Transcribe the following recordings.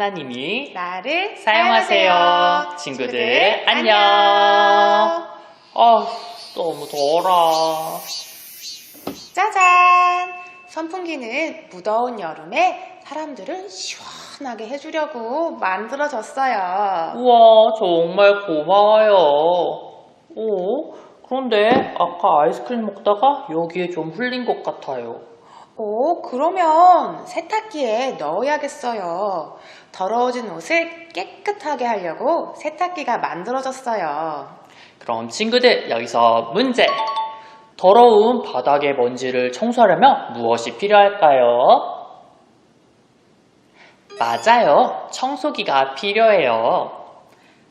하나님이 나를 사용하세요. 사용하세요. 친구들, 안녕. 아, 너무 더워라. 짜잔! 선풍기는 무더운 여름에 사람들을 시원하게 해주려고 만들어졌어요. 우와, 정말 고마워요. 오, 그런데 아까 아이스크림 먹다가 여기에 좀 흘린 것 같아요. 오, 그러면 세탁기에 넣어야겠어요. 더러워진 옷을 깨끗하게 하려고 세탁기가 만들어졌어요. 그럼 친구들, 여기서 문제. 더러운 바닥의 먼지를 청소하려면 무엇이 필요할까요? 맞아요. 청소기가 필요해요.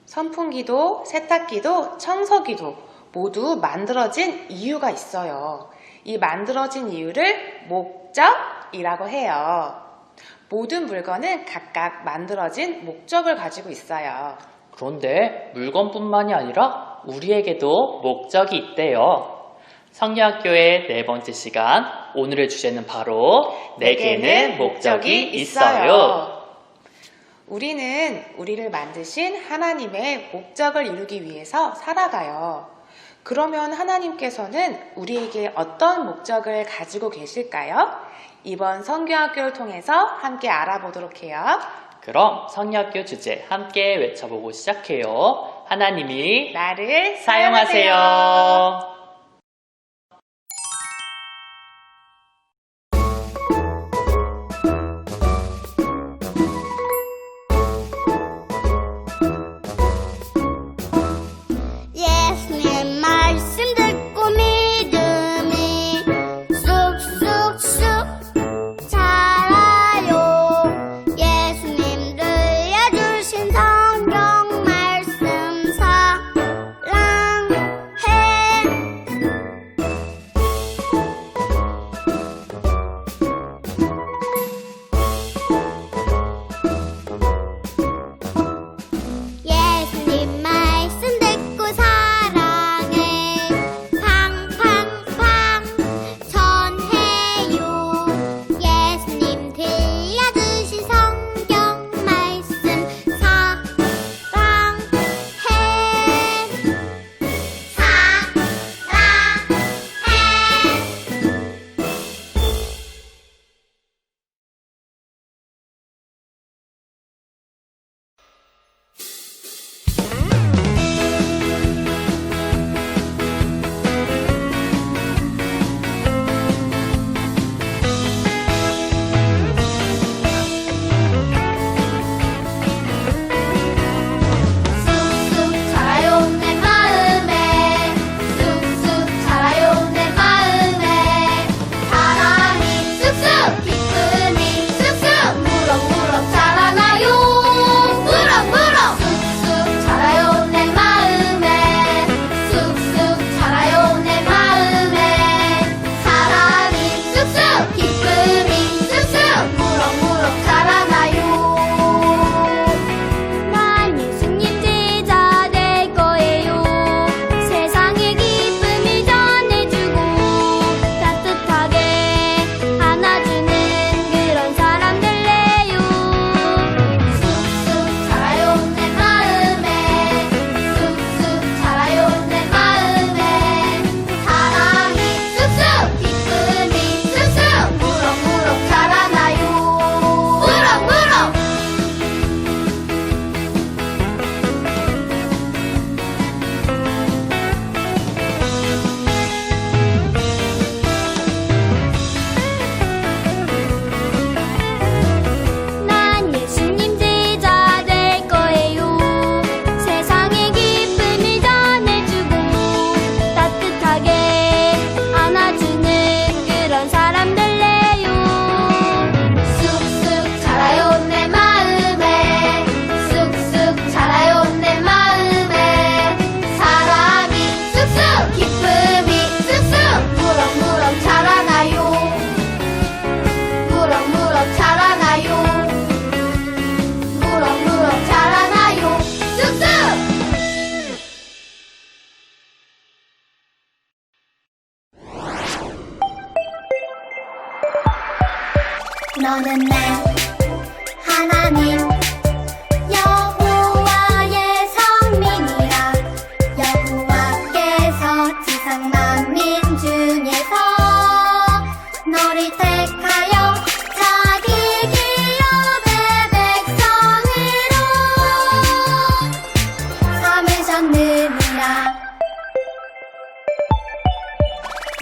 선풍기도 세탁기도 청소기도 모두 만들어진 이유가 있어요. 이 만들어진 이유를 목적이라고 해요. 모든 물건은 각각 만들어진 목적을 가지고 있어요. 그런데 물건뿐만이 아니라 우리에게도 목적이 있대요. 성경학교의 네 번째 시간, 오늘의 주제는 바로 내게는 목적이 있어요. 우리는 우리를 만드신 하나님의 목적을 이루기 위해서 살아가요. 그러면 하나님께서는 우리에게 어떤 목적을 가지고 계실까요? 이번 성경학교를 통해서 함께 알아보도록 해요. 그럼 성경학교 주제 함께 외쳐보고 시작해요. 하나님이 나를 사용하세요. 예수님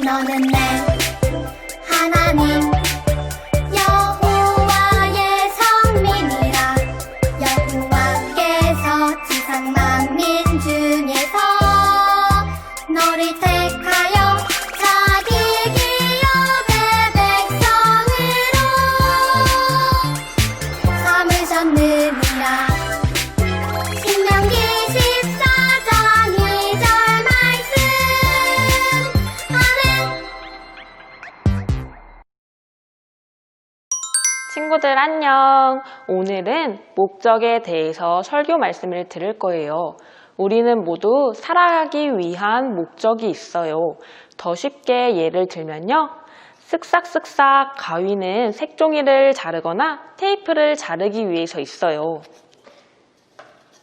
너는 나 친구들 안녕. 오늘은 목적에 대해서 설교 말씀을 들을 거예요. 우리는 모두 살아가기 위한 목적이 있어요. 더 쉽게 예를 들면요. 쓱싹쓱싹 가위는 색종이를 자르거나 테이프를 자르기 위해서 있어요.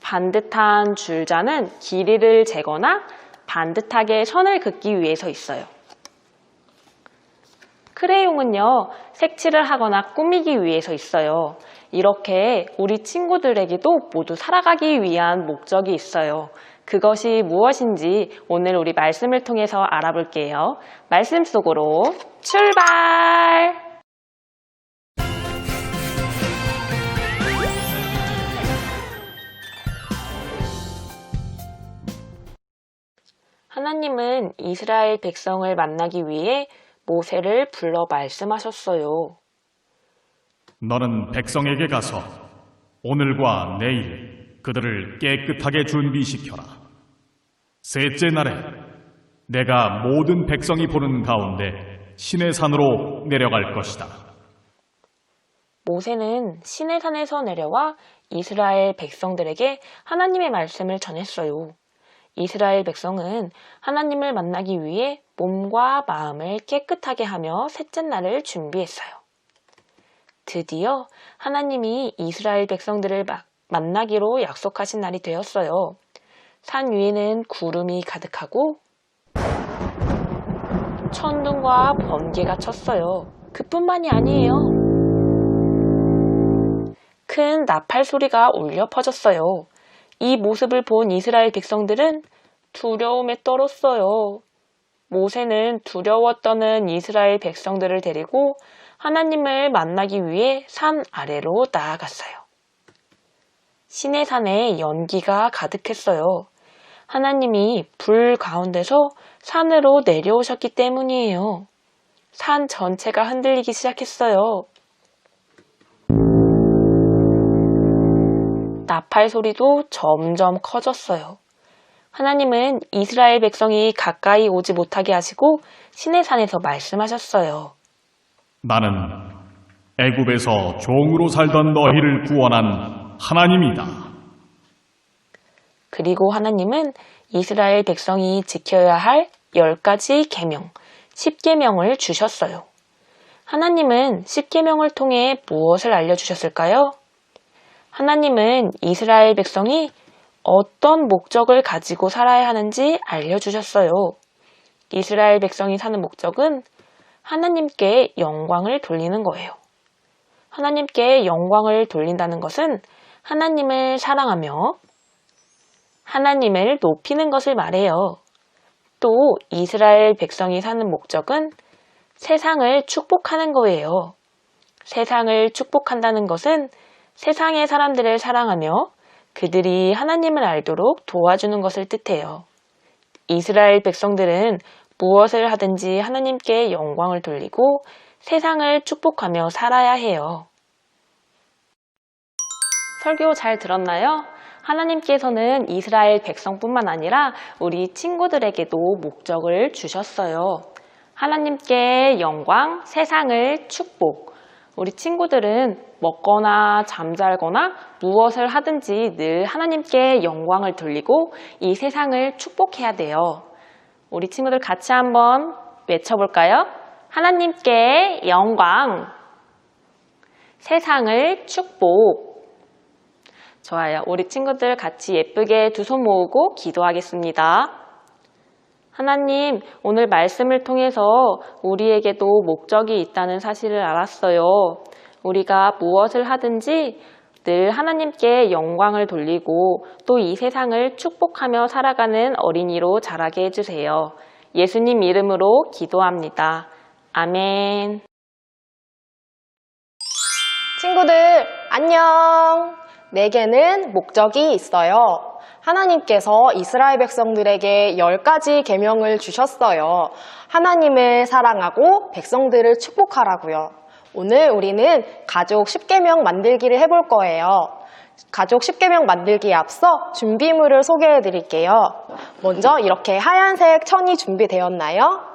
반듯한 줄자는 길이를 재거나 반듯하게 선을 긋기 위해서 있어요. 크레용은요, 색칠을 하거나 꾸미기 위해서 있어요. 이렇게 우리 친구들에게도 모두 살아가기 위한 목적이 있어요. 그것이 무엇인지 오늘 우리 말씀을 통해서 알아볼게요. 말씀 속으로 출발! 하나님은 이스라엘 백성을 만나기 위해 모세를 불러 말씀하셨어요. 너는 백성에게 가서 오늘과 내일 그들을 깨끗하게 준비시켜라. 셋째 날에 내가 모든 백성이 보는 가운데 신의 산으로 내려갈 것이다. 모세는 시내 산에서 내려와 이스라엘 백성들에게 하나님의 말씀을 전했어요. 이스라엘 백성은 하나님을 만나기 위해 몸과 마음을 깨끗하게 하며 셋째 날을 준비했어요. 드디어 하나님이 이스라엘 백성들을 마- 만나기로 약속하신 날이 되었어요. 산 위에는 구름이 가득하고 천둥과 번개가 쳤어요. 그뿐만이 아니에요. 큰 나팔 소리가 울려 퍼졌어요. 이 모습을 본 이스라엘 백성들은 두려움에 떨었어요. 모세는 두려워 떠는 이스라엘 백성들을 데리고 하나님을 만나기 위해 산 아래로 나아갔어요. 시내 산에 연기가 가득했어요. 하나님이 불 가운데서 산으로 내려오셨기 때문이에요. 산 전체가 흔들리기 시작했어요. 나팔 소리도 점점 커졌어요. 하나님은 이스라엘 백성이 가까이 오지 못하게 하시고 시내산에서 말씀하셨어요. 나는 애굽에서 종으로 살던 너희를 구원한 하나님이다. 그리고 하나님은 이스라엘 백성이 지켜야 할 10가지 계명, 10계명을 주셨어요. 하나님은 10계명을 통해 무엇을 알려 주셨을까요? 하나님은 이스라엘 백성이 어떤 목적을 가지고 살아야 하는지 알려주셨어요. 이스라엘 백성이 사는 목적은 하나님께 영광을 돌리는 거예요. 하나님께 영광을 돌린다는 것은 하나님을 사랑하며 하나님을 높이는 것을 말해요. 또 이스라엘 백성이 사는 목적은 세상을 축복하는 거예요. 세상을 축복한다는 것은 세상의 사람들을 사랑하며 그들이 하나님을 알도록 도와주는 것을 뜻해요. 이스라엘 백성들은 무엇을 하든지 하나님께 영광을 돌리고 세상을 축복하며 살아야 해요. 설교 잘 들었나요? 하나님께서는 이스라엘 백성뿐만 아니라 우리 친구들에게도 목적을 주셨어요. 하나님께 영광, 세상을 축복. 우리 친구들은 먹거나 잠잘거나 무엇을 하든지 늘 하나님께 영광을 돌리고 이 세상을 축복해야 돼요. 우리 친구들 같이 한번 외쳐볼까요? 하나님께 영광, 세상을 축복. 좋아요. 우리 친구들 같이 예쁘게 두 손 모으고 기도하겠습니다. 하나님, 오늘 말씀을 통해서 우리에게도 목적이 있다는 사실을 알았어요. 우리가 무엇을 하든지 늘 하나님께 영광을 돌리고 또 이 세상을 축복하며 살아가는 어린이로 자라게 해주세요. 예수님 이름으로 기도합니다. 아멘. 친구들, 안녕! 내게는 목적이 있어요. 하나님께서 이스라엘 백성들에게 열 가지 계명을 주셨어요. 하나님을 사랑하고 백성들을 축복하라고요. 오늘 우리는 가족 10계명 만들기를 해볼 거예요. 가족 10계명 만들기에 앞서 준비물을 소개해 드릴게요. 먼저 이렇게 하얀색 천이 준비되었나요?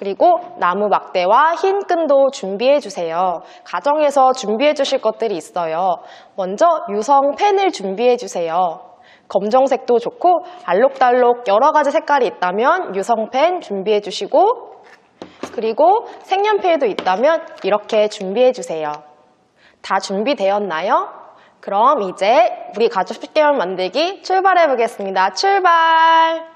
그리고 나무 막대와 흰 끈도 준비해 주세요. 가정에서 준비해 주실 것들이 있어요. 먼저 유성 펜을 준비해 주세요. 검정색도 좋고 알록달록 여러 가지 색깔이 있다면 유성 펜 준비해 주시고 그리고 색연필도 있다면 이렇게 준비해 주세요. 다 준비되었나요? 그럼 이제 우리 가족 10개월 만들기 출발해 보겠습니다. 출발!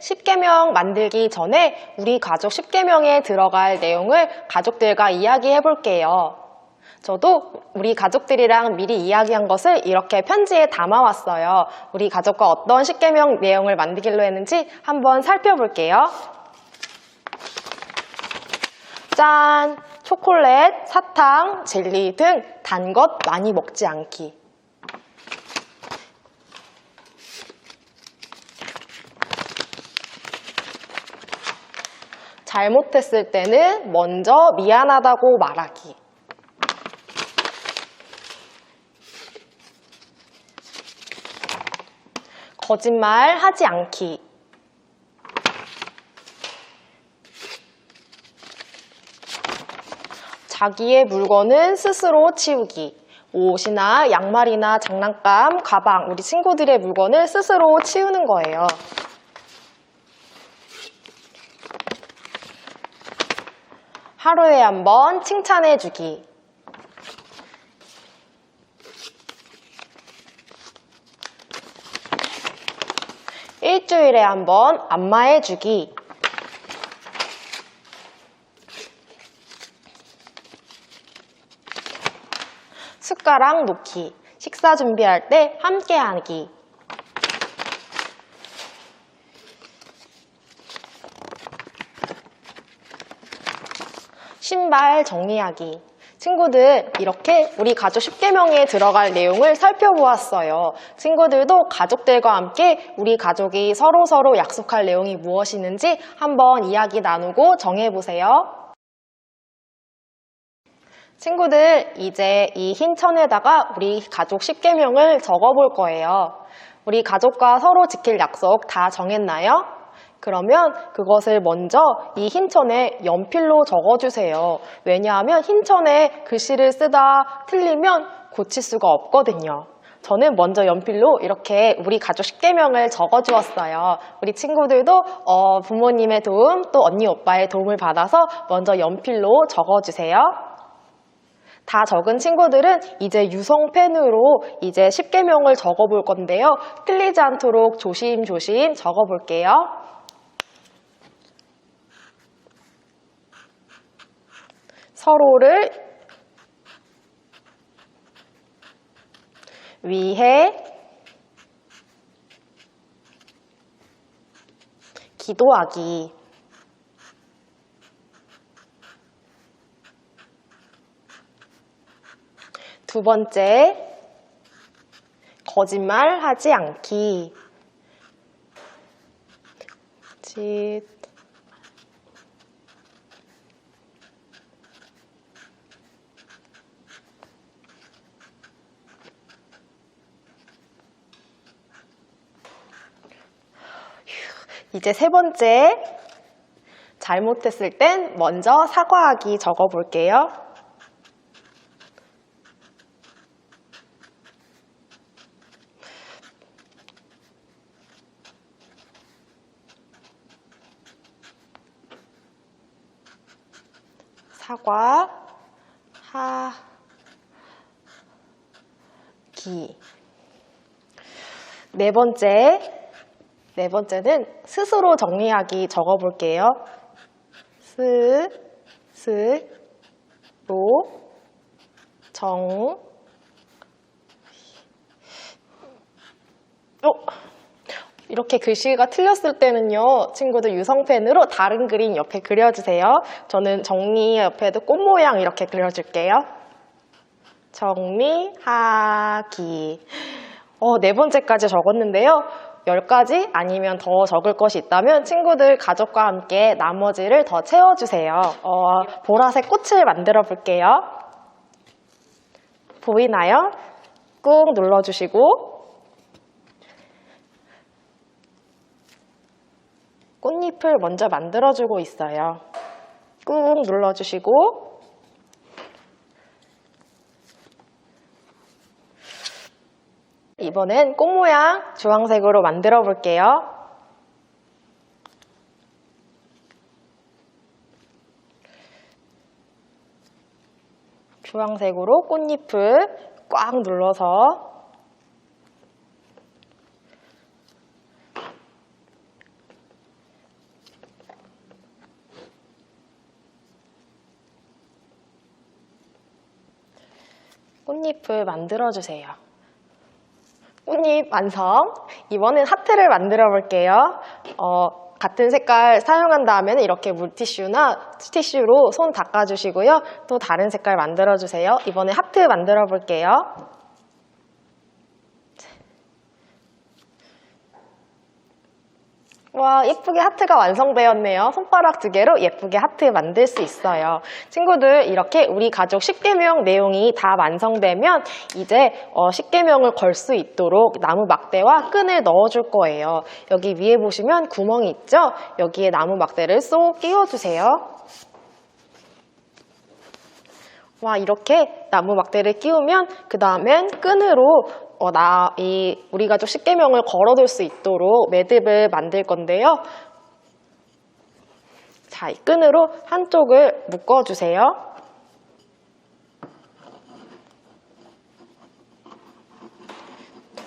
10개명 만들기 전에 우리 가족 10개명에 들어갈 내용을 가족들과 이야기해 볼게요. 저도 우리 가족들이랑 미리 이야기한 것을 이렇게 편지에 담아왔어요. 우리 가족과 어떤 10개명 내용을 만들기로 했는지 한번 살펴볼게요. 짠! 초콜릿, 사탕, 젤리 등 단 것 많이 먹지 않기. 잘못했을 때는 먼저 미안하다고 말하기. 거짓말 하지 않기. 자기의 물건은 스스로 치우기. 옷이나 양말이나 장난감, 가방, 우리 친구들의 물건을 스스로 치우는 거예요. 하루에 한 번 칭찬해 주기. 일주일에 한 번 안마해 주기. 숟가락 놓기. 식사 준비할 때 함께 하기. 신발 정리하기. 친구들, 이렇게 우리 가족 10개명에 들어갈 내용을 살펴보았어요. 친구들도 가족들과 함께 우리 가족이 서로서로 약속할 내용이 무엇이는지 한번 이야기 나누고 정해보세요. 친구들, 이제 이 흰 천에다가 우리 가족 10개명을 적어볼 거예요. 우리 가족과 서로 지킬 약속 다 정했나요? 그러면 그것을 먼저 이 흰천에 연필로 적어주세요. 왜냐하면 흰천에 글씨를 쓰다 틀리면 고칠 수가 없거든요. 저는 먼저 연필로 이렇게 우리 가족 10개명을 적어주었어요. 우리 친구들도 어, 부모님의 도움 또 언니 오빠의 도움을 받아서 먼저 연필로 적어주세요. 다 적은 친구들은 이제 유성펜으로 이제 10개명을 적어볼 건데요. 틀리지 않도록 조심조심 적어볼게요. 서로를 위해 기도하기. 두 번째, 거짓말 하지 않기. 짓. 이제 세 번째, 잘못했을 땐 먼저 사과하기 적어 볼게요. 사과, 하, 기. 네 번째, 네 번째는 스스로 정리하기 적어볼게요. 스, 스, 로, 정, 어, 이렇게 글씨가 틀렸을 때는요, 친구들 유성펜으로 다른 그림 옆에 그려주세요. 저는 정리 옆에도 꽃 모양 이렇게 그려줄게요. 정리하기. 어, 네 번째까지 적었는데요. 열 가지 아니면 더 적을 것이 있다면 친구들 가족과 함께 나머지를 더 채워주세요. 어, 보라색 꽃을 만들어 볼게요. 보이나요? 꾹 눌러주시고 꽃잎을 먼저 만들어주고 있어요. 꾹 눌러주시고 이번엔 꽃 모양 주황색으로 만들어 볼게요. 주황색으로 꽃잎을 꽉 눌러서 꽃잎을 만들어 주세요. 꽃잎 완성. 이번엔 하트를 만들어 볼게요. 어, 같은 색깔 사용한 다음에는 이렇게 물티슈나 티슈로 손 닦아주시고요. 또 다른 색깔 만들어 주세요. 이번에 하트 만들어 볼게요. 와, 예쁘게 하트가 완성되었네요. 손가락 두 개로 예쁘게 하트 만들 수 있어요. 친구들, 이렇게 우리 가족 10개명 내용이 다 완성되면 이제 어, 10개명을 걸 수 있도록 나무 막대와 끈을 넣어줄 거예요. 여기 위에 보시면 구멍이 있죠? 여기에 나무 막대를 쏙 끼워주세요. 와, 이렇게 나무 막대를 끼우면 그 다음엔 끈으로 어, 나, 이, 우리 가족 10개명을 걸어둘 수 있도록 매듭을 만들 건데요. 자, 이 끈으로 한쪽을 묶어주세요.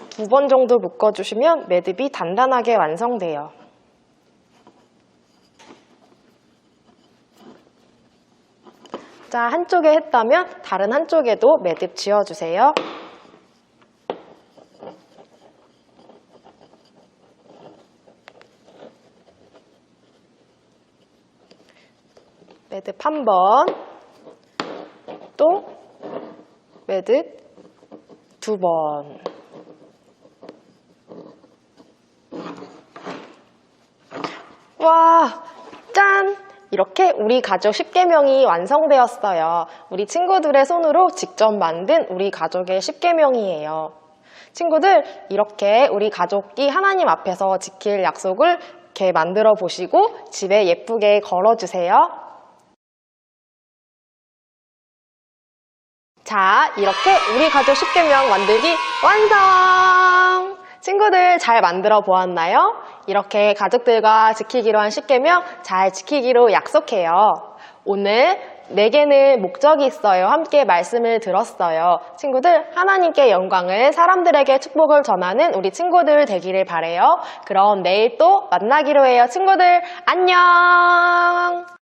두 번 정도 묶어주시면 매듭이 단단하게 완성돼요. 자, 한쪽에 했다면 다른 한쪽에도 매듭 지어주세요. 매듭 한 번, 또 매듭 두 번. 와, 짠! 이렇게 우리 가족 10개명이 완성되었어요. 우리 친구들의 손으로 직접 만든 우리 가족의 10개명이에요. 친구들, 이렇게 우리 가족이 하나님 앞에서 지킬 약속을 이렇게 만들어 보시고 집에 예쁘게 걸어주세요. 자, 이렇게 우리 가족 10개명 만들기 완성! 친구들 잘 만들어 보았나요? 이렇게 가족들과 지키기로 한 10개명 잘 지키기로 약속해요. 오늘 내게는 목적이 있어요. 함께 말씀을 들었어요. 친구들, 하나님께 영광을 사람들에게 축복을 전하는 우리 친구들 되기를 바래요. 그럼 내일 또 만나기로 해요. 친구들, 안녕!